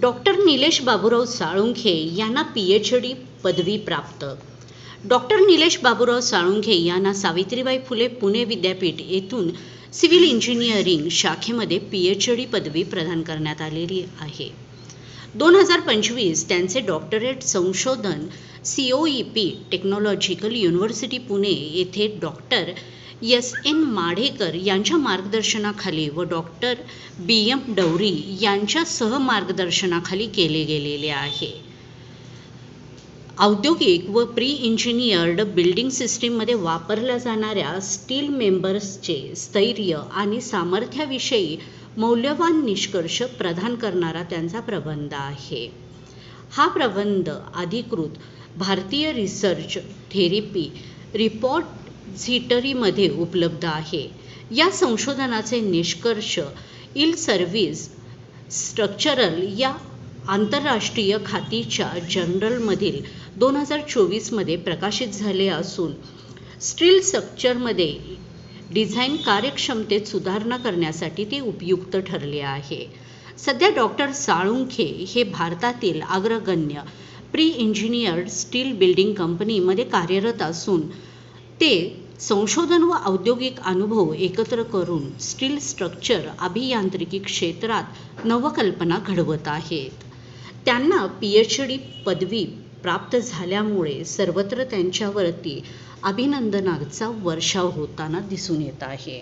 Doctor Nilesh Baburao Salunkhe यांना P H D पदवी प्राप्त. डॉक्टर निलेश बाबूराव साळुंखे यांना सावित्रीबाई फुले पुणे विद्यापीठ येथून सिव्हिल इंजिनिअरिंग शाखेमध्ये पी एच डी पदवी प्रदान करण्यात आलेली आहे. दोन हजार पंचवीस त्यांचे डॉक्टरेट संशोधन C O E P technological university Pune येथे डॉक्टर एस एन माढेकर यांच्या मार्गदर्शनाखाली व डॉक्टर बी एम डवरी यांच्या सहमार्गदर्शनाखाली केले गेलेले आहे. औद्योगिक व प्री इंजिनियर्ड बिल्डिंग सिस्टीममध्ये वापरल्या जाणाऱ्या स्टील मेंबर्सचे स्थैर्य आणि सामर्थ्याविषयी मौल्यवान निष्कर्ष प्रदान करणारा त्यांचा प्रबंध आहे. हा प्रबंध अधिकृत भारतीय रिसर्च थेरपी रिपॉझिटरीमध्ये उपलब्ध आहे. या संशोधनाचे निष्कर्ष इल सर्व्हिस स्ट्रक्चरल या आंतरराष्ट्रीय खातीच्या जर्नलमधील दोन हजार चोवीसमध्ये प्रकाशित झाले असून स्टील स्ट्रक्चरमध्ये डिझाईन कार्यक्षमतेत सुधारणा करण्यासाठी ते उपयुक्त ठरले आहे. सध्या डॉक्टर साळुंखे हे भारतातील अग्रगण्य प्री इंजिनियर्ड स्टील बिल्डिंग कंपनीमध्ये कार्यरत असून ते संशोधन व औद्योगिक अनुभव एकत्र करून स्टील स्ट्रक्चर अभियांत्रिकी क्षेत्रात नवकल्पना घडवत आहेत. त्यांना पी एच डी पदवी प्राप्त झाल्यामुळे सर्वत्र त्यांच्यावरती अभिनंदनाचा वर्षाव होताना दिसून येत आहे.